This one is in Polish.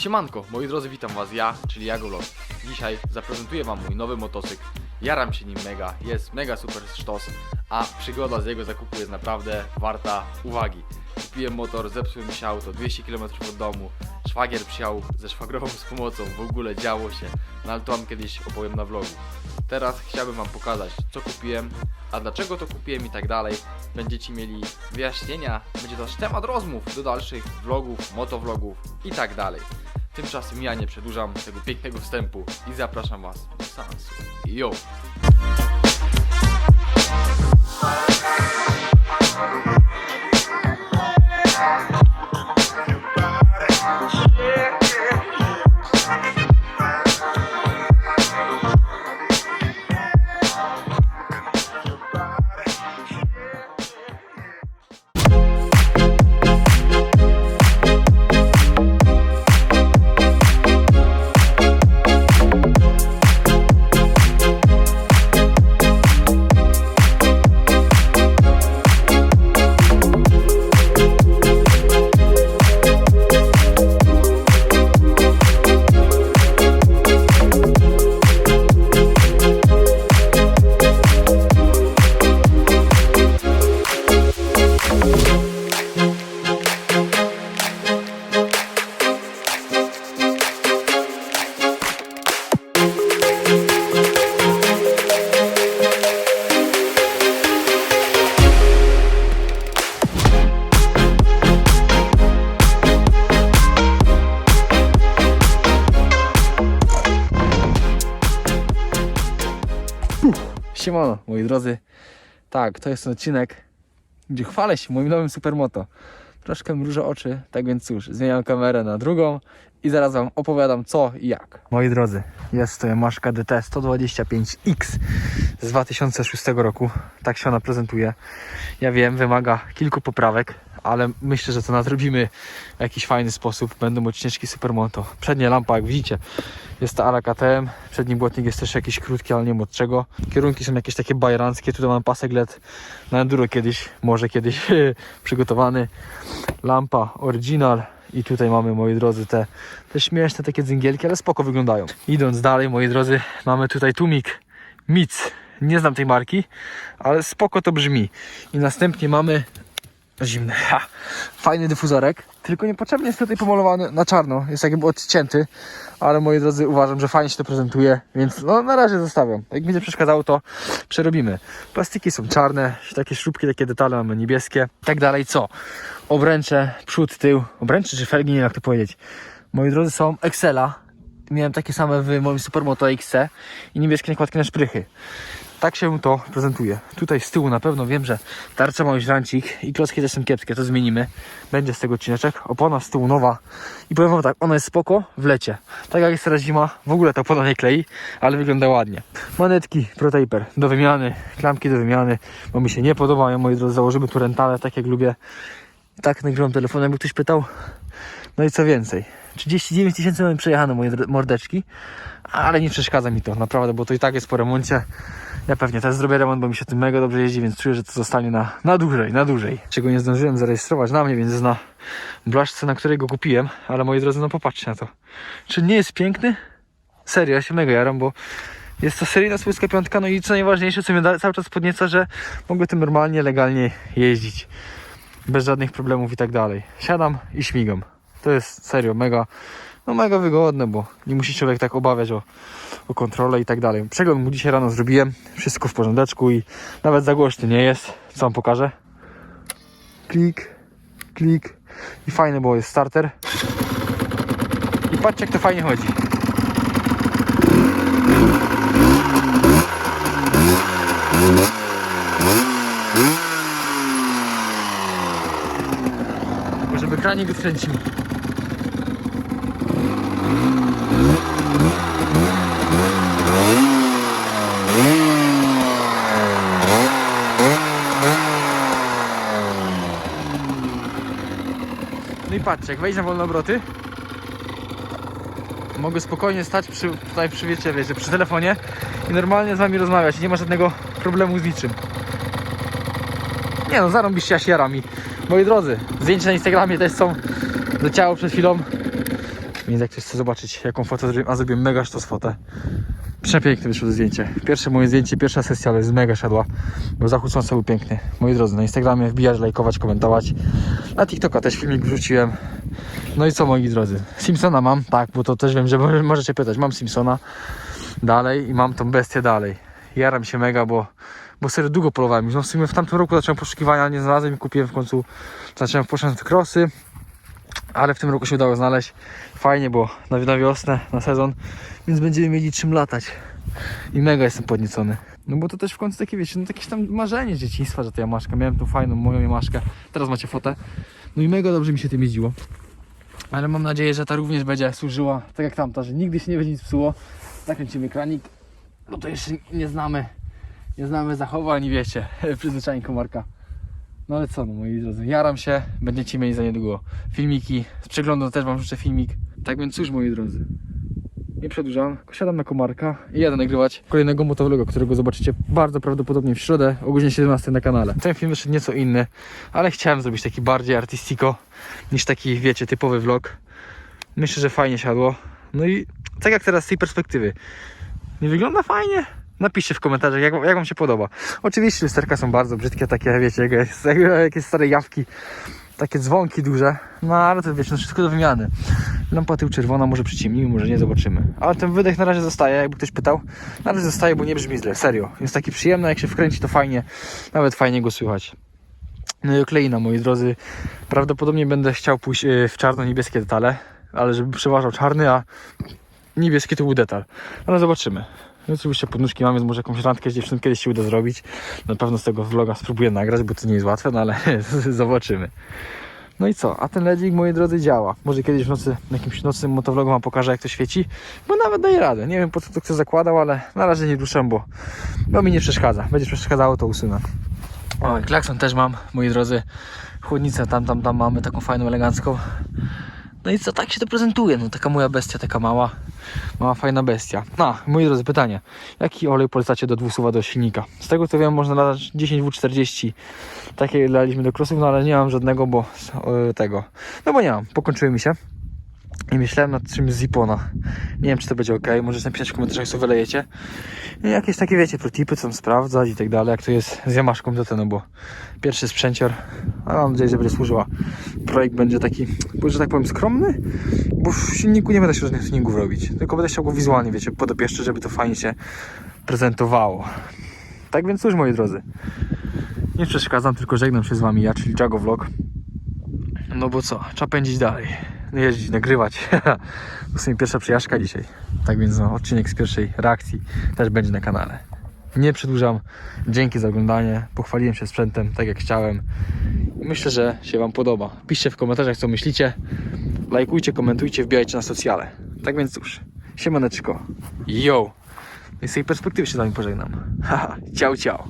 Siemanko, moi drodzy, witam was ja, czyli Jagolot. Dzisiaj zaprezentuję wam mój nowy motocykl. Jaram się nim mega, jest mega super sztos, a przygoda z jego zakupu jest naprawdę warta uwagi. Kupiłem motor, zepsuł mi się auto 200 km od domu, szwagier przyjechał ze szwagrową z pomocą, w ogóle działo się, no ale to wam kiedyś opowiem na vlogu. Teraz chciałbym wam pokazać, co kupiłem, a dlaczego to kupiłem i tak dalej. Będziecie mieli wyjaśnienia, będzie też temat rozmów do dalszych vlogów, motovlogów i tak dalej. Tymczasem ja nie przedłużam tego pięknego wstępu i zapraszam was do seansu. Yo! Siemano, moi drodzy. Tak, to jest odcinek, gdzie chwalę się moim nowym supermoto. Troszkę mrużę oczy, tak więc cóż, zmieniam kamerę na drugą i zaraz Wam opowiadam co i jak. Moi drodzy, jest to Yamaha DT 125X z 2006 roku. Tak się ona prezentuje. Ja wiem, wymaga kilku poprawek, ale myślę, że to nadrobimy w jakiś fajny sposób. Będą odcineczki supermoto. Przednia lampa, jak widzicie, jest ta ala KTM. Przedni błotnik jest też jakiś krótki, ale nie wiem od czego. Kierunki są jakieś takie bajeranckie. Tutaj mam pasek LED na enduro kiedyś, może kiedyś przygotowany. Lampa original. I tutaj mamy, moi drodzy, te, te śmieszne takie dzyngielki, ale spoko wyglądają. Idąc dalej, moi drodzy, mamy tutaj tumik Mic. Nie znam tej marki, ale spoko to brzmi. I następnie mamy zimny. Ha. Fajny dyfuzorek, tylko niepotrzebnie jest tutaj pomalowany na czarno. Jest jakby odcięty, ale moi drodzy uważam, że fajnie się to prezentuje, więc no na razie zostawiam. Jak mi nie przeszkadzało, to przerobimy. Plastiki są czarne, takie śrubki, takie detale mamy niebieskie. I tak dalej, co? Obręcze, przód, tył. Obręcze czy felgi, nie wiem jak to powiedzieć. Moi drodzy są Excela. Miałem takie same w moim Supermoto XC i niebieskie nakładki na szprychy. Tak się to prezentuje. Tutaj z tyłu na pewno wiem, że tarcza ma już rancik i klocki też są kiepskie, to zmienimy. Będzie z tego odcineczek. Opona z tyłu nowa i powiem wam tak, ona jest spoko w lecie. Tak jak jest teraz zima, w ogóle ta opona nie klei, ale wygląda ładnie. Manetki ProTaper do wymiany, klamki do wymiany, bo mi się nie podobają, moi drodzy, założymy tu rentale, tak jak lubię. Tak nagrywam telefonem, jakby ktoś pytał. No i co więcej, 39 tysięcy mamy przejechane moje mordeczki, ale nie przeszkadza mi to, naprawdę, bo to i tak jest po remoncie. Ja pewnie też zrobię remont, bo mi się tym mega dobrze jeździ, więc czuję, że to zostanie na, na dłużej, na dłużej. Czego nie zdążyłem zarejestrować na mnie, więc jest na blaszce, na której go kupiłem, ale moi drodzy, no popatrzcie na to. Czy nie jest piękny? Serio, ja się mega jaram, bo jest to seryjna swojska piątka, no i co najważniejsze, co mnie cały czas podnieca, że mogę tym normalnie, legalnie jeździć. Bez żadnych problemów i tak dalej. Siadam i śmigam. To jest serio mega, no mega wygodne, bo nie musi człowiek tak obawiać o, o kontrolę i tak dalej. Przegląd mu dzisiaj rano zrobiłem, wszystko w porządeczku i nawet za głośny nie jest. Co wam pokażę? Klik, klik i fajny, bo jest starter. I patrzcie jak to fajnie chodzi. Tylko żeby kranik wykręcił. No i patrzcie, jak wejść na wolne obroty, mogę spokojnie stać przy, tutaj przy, wiecie, wiecie, przy telefonie i normalnie z wami rozmawiać. Nie ma żadnego problemu z niczym. Nie no, zarąbiście ja się i moi drodzy, zdjęcia na Instagramie też są, leciało przed chwilą. Więc jak ktoś chce zobaczyć jaką fotę zrobiłem, a zrobiłem mega sztos fotę. Przepiękne wyszło to zdjęcie. Pierwsze moje zdjęcie, pierwsza sesja, ale jest mega siadła. Bo zachód słońca był piękny. Moi drodzy, na Instagramie wbijać, lajkować, komentować. Na TikToka też filmik wrzuciłem. No i co moi drodzy? Simpsona mam, tak, bo to też wiem, że może- możecie pytać. Mam Simpsona dalej i mam tą bestię dalej. Jaram się mega, bo, bo serio długo polowałem. No w sumie w tamtym roku zacząłem poszukiwania, nie znalazłem i kupiłem w końcu. Zacząłem poszedłem w krosy, ale w tym roku się udało znaleźć. Fajnie, bo na, na wiosnę, na sezon, więc będziemy mieli czym latać. I mega jestem podniecony. No bo to też w końcu takie, wiecie, no jakieś tam marzenie z dzieciństwa, że to Jamaszka. Miałem tą fajną moją Jamaszkę. Teraz macie fotę. No i mega dobrze mi się tym jeździło. Ale mam nadzieję, że ta również będzie służyła tak jak tamta, że nigdy się nie będzie nic psuło. Zakręcimy kranik, bo to jeszcze nie znamy, nie znamy zachowań wiecie, przyzwyczajeń komarka. No ale co, no moi drodzy, jaram się, będziecie mieli za niedługo filmiki, z przeglądu też wam życzę filmik. Tak więc cóż moi drodzy, nie przedłużam, siadam na komarka i jadę nagrywać kolejnego motovloga, którego zobaczycie bardzo prawdopodobnie w środę o godzinie 17 na kanale. Ten film wyszedł nieco inny, ale chciałem zrobić taki bardziej artystico niż taki, wiecie, typowy vlog. Myślę, że fajnie siadło. No i tak jak teraz z tej perspektywy. Nie wygląda fajnie? Napiszcie w komentarzach, jak, jak Wam się podoba. Oczywiście lusterka są bardzo brzydkie, takie, wiecie, jak jakieś stare jawki, takie dzwonki duże. No ale to wiecie, no wszystko do wymiany. Lampa tył czerwona, może przyciemnimy, może nie, zobaczymy. Ale ten wydech na razie zostaje, jakby ktoś pytał. Na razie zostaje, bo nie brzmi źle, serio. Jest taki przyjemny, jak się wkręci to fajnie, nawet fajnie go słychać. No i okleina, moi drodzy. Prawdopodobnie będę chciał pójść e, w czarno-niebieskie detale, ale żeby przeważał czarny, a niebieski to był detal. Ale zobaczymy. No oczywiście podnóżki mam, więc może jakąś randkę z dziewczyną kiedyś się uda zrobić. Na pewno z tego vloga spróbuję nagrać, bo to nie jest łatwe, no ale zobaczymy. No i co? A ten ledzik, moi drodzy, działa. Może kiedyś w nocy, na jakimś nocnym motovlogu wam pokażę, jak to świeci, bo nawet daje radę. Nie wiem, po co to kto zakładał, ale na razie nie ruszam, bo, bo mi nie przeszkadza. Będzie przeszkadzało, to usunę. O, i klakson też mam, moi drodzy. Chłodnicę tam, tam, tam mamy, taką fajną, elegancką. No i co, tak się to prezentuje, no taka moja bestia, taka mała, mała fajna bestia. No, moi drodzy, pytanie. Jaki olej polecacie do dwusuwa do silnika? Z tego co wiem, można dać 10W40. Takie daliśmy do crossów, no ale nie mam żadnego, bo e, tego. No bo nie mam, pokończyły mi się. I myślałem nad czymś z. Nie wiem, czy to będzie ok. Możecie napisać w komentarzach, co wylejecie. I jakieś takie, wiecie, protipy, co sprawdzać i tak dalej. Jak to jest z Jamaszką, to ten, no bo pierwszy sprzęcior. A mam nadzieję, że będzie służyła. Projekt będzie taki, że tak powiem, skromny, bo w silniku nie będę się żadnych tuningów robić. Tylko będę chciał go wizualnie, wiecie, podopieszczę, żeby to fajnie się prezentowało. Tak więc cóż, moi drodzy. Nie przeszkadzam, tylko żegnam się z wami ja, czyli Jago Vlog. No bo co, trzeba pędzić dalej. Jeździć, nagrywać. To sumie pierwsza przejażdżka dzisiaj. Tak więc no, odcinek z pierwszej reakcji też będzie na kanale. Nie przedłużam. Dzięki za oglądanie. Pochwaliłem się sprzętem tak jak chciałem. Myślę, że się Wam podoba. Piszcie w komentarzach co myślicie. Lajkujcie, komentujcie, wbijajcie na socjale. Tak więc cóż, siemaneczko. Yo! I z tej perspektywy się z Wami pożegnam. Haha, ciao, ciao.